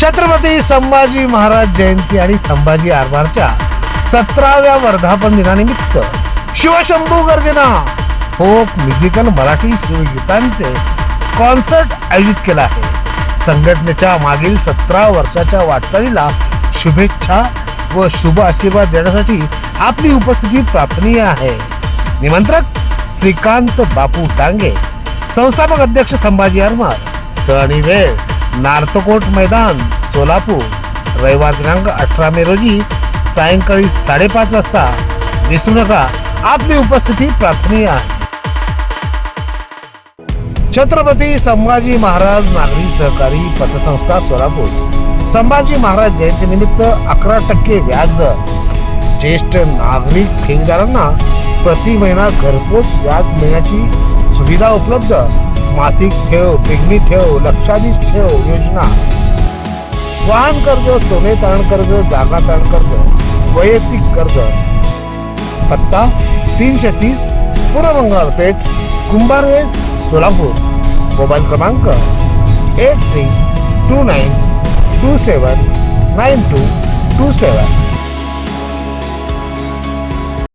छत्रपती संभाजी महाराज जयंती आणि संभाजी आरमारच्या सतराव्या वर्धापन दिनानिमित्त शिवशंभू गर्जना फोक म्युझिकल मराठी शिवगीतांचे कॉन्सर्ट आयोजित केला आहे. संघटनेच्या मागील सतरा वर्षाच्या वाटचालीला शुभेच्छा व शुभ आशीर्वाद देण्यासाठी आपली उपस्थिती प्रार्थनीय आहे. निमंत्रक श्रीकांत बापू डांगे संस्थापक अध्यक्ष संभाजी आरमार स्थळ आणि वेळ. नार्तकोट मैदान सोलापूर. रविवार दिनांक अठरा मे रोजी सायंकाळी साडेपाच वाजता विसरू नका. आपली उपस्थिती प्रार्थनीय आहे. छत्रपती संभाजी महाराज नागरी सहकारी पतसंस्था सोलापूर. संभाजी महाराज जयंतीनिमित्त अकरा टक्के व्याजदर ज्येष्ठ नागरिक ठेवीदारांना प्रति महिना घरपोच व्याज मिळण्याची सुविधा उपलब्ध. मासिक ठेव पिगमी ठेव लक्षाधीश ठेव योजना. वाहन कर्ज सोने तारण कर्ज जागा तारण कर्ज वैयक्तिक कर्ज. पत्ता तीनशे तीस पूर्वबंगाल पेठ कुंभारवेस सोलापूर. मोबाईल क्रमांक eight three two nine two seven nine two two seven.